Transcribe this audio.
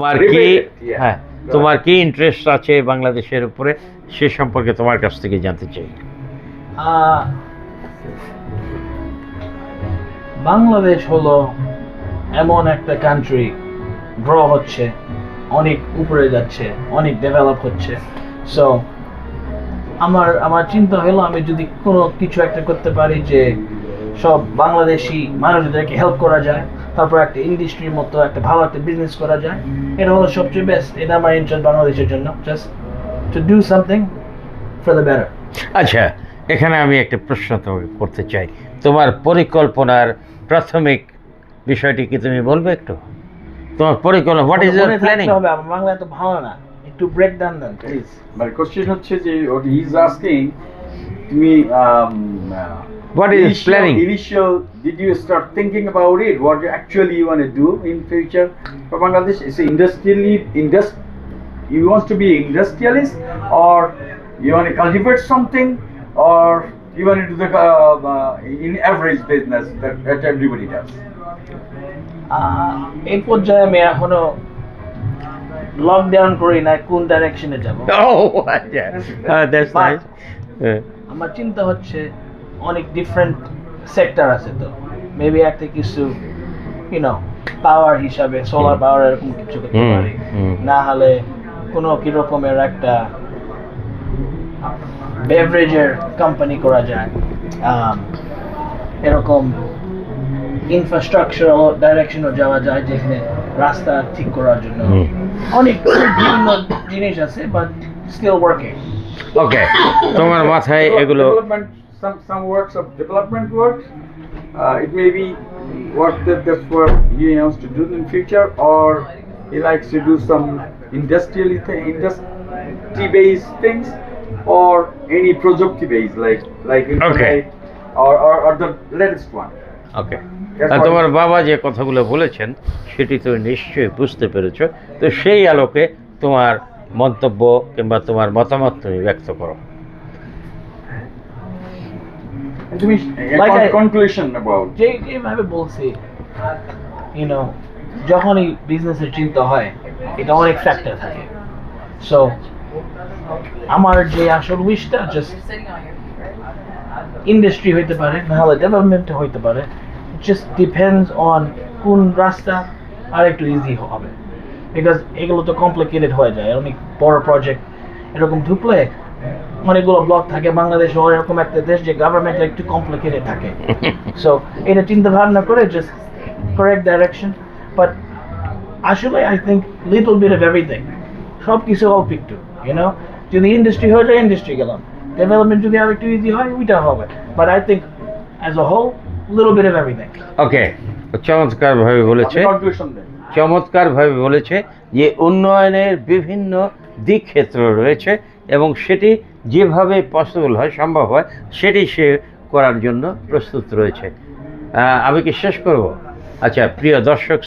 তোমার কি হ্যাঁ তোমার কি ইন্টারেস্ট আছে বাংলাদেশের উপরে? সে সম্পর্কে তোমার কাছ থেকে জানতে চাই। আহ, বাংলাদেশ হলো এমন একটা কান্ট্রি গ্রো হচ্ছে অনেক উপরে যাচ্ছে অনেক ডেভেলপ হচ্ছে। সো আমার আমার চিন্তা হলো আমি যদি কোনো কিছু একটা করতে পারি যে সব বাংলাদেশি মানুষদেরকে হেল্প করা যায়। তারপর একটা ইন্ডাস্ট্রির মতো একটা ভালো একটা বিজনেস করা যায়। এটা হলো সবচেয়ে বেস্ট এটা আমার ইন্টারেস্ট বাংলাদেশের জন্য। Just to do something for the better আচ্ছা এখানে আমি একটা প্রশ্ন তোমাকে করতে চাই। তোমার পরিকল্পনার প্রাথমিক বিষয়টি কি তুমি বলবে একটু? তোমার পরিকল্পনা হোয়াট ইজ ইউর প্ল্যানিং হবে আমার বাংলা এত ভালো না। একটু break down then please But question হচ্ছে যে is asking তুমি um, What is initial- planning? Initial, did you start thinking about it? What you actually you want to do in future for Bangladesh? Is it industrially indust? You want to be industrialist, or you want to cultivate something, or you want to do the uh, uh, in average business that, that everybody does? এই পর্যায়ে আমি এখনো lockdown করি না কোন ডাইরেকশনে যাব ও আচ্ছা দ্যাটস But- নাইস আমার চিন্তা হচ্ছে অনেক ডিফারেন্ট সেক্টর আছে তো। মেবি একটা কিছু ইউনো পাওয়ার হিসাবে সোলার পাওয়ার এরকম কিছু করতে পারি। না হলে কোনো কিরকমের একটা বেভারেজের কোম্পানি করা যায়। এরকম ইনফ্রাস্ট্রাকচারাল ডাইরেকশনও যাওয়া যায় যেখানে রাস্তা ঠিক করার জন্য। অনেক বিভিন্ন জিনিস আছে বাট স্টিল ওয়ার্কিং ওকে তোমার মাথায় এগুলো some some works of development work uh, it may be what that, that's what he wants to do in future or he likes to do some industrial th- industry based things or any project based like like internet or, or or the latest one আর তোমার বাবা যে কথাগুলো বলেছেন সেটি তুমি নিশ্চয়ই বুঝতে পেরেছ তো সেই আলোকে তোমার মন্তব্য কিংবা তোমার মতামত তুমি ব্যক্ত করো তুমি Like I- conclusion about যে যেভাবে বলছি ইউনো যখনই বিজনেসের চিন্তা হয় এটা অনেক ফ্যাক্টর থাকে। সো আমার যে আসল উইশটা জাস্ট ইন্ডাস্ট্রি হইতে পারে নাহলে ডেভেলপমেন্ট হইতে পারে জাস্ট ডিপেন্ডস অন কোন রাস্তা আর একটু ইজি হবে। বিকজ এগুলো তো কমপ্লিকেটেড হয়ে যায় অনেক বড় প্রজেক্ট এরকম ঢুকলে অনেকগুলো ব্লক থাকে বাংলাদেশ ও এরকম একটা দেশ যে গভর্নমেন্ট একটু কমপ্লিকেটেড থাকে। সো এটা চিন্তা ভাবনা করে জাস্ট কারেক্ট ডাইরেকশন বাট আসলে I think little bit of everything সব কিছু অল্প একটু ইউনো যদি ইন্ডাস্ট্রি হয়ে যায় ইন্ডাস্ট্রি গেলাম। ডেভেলপমেন্ট যদি আর একটু ইজি হয় ওইটা হবে। But I think as a whole little bit of everything okay চমৎকারভাবে বলেছে conclusion then চমৎকারভাবে বলেছে যে উন্নয়নের বিভিন্ন দিক ক্ষেত্র রয়েছে এবং সেটি যেভাবে পসিবল হয়, সম্ভব হয়, সেটি সে করার জন্য প্রস্তুত রয়েছে। আমি কি শেষ করব? আচ্ছা প্রিয় দর্শক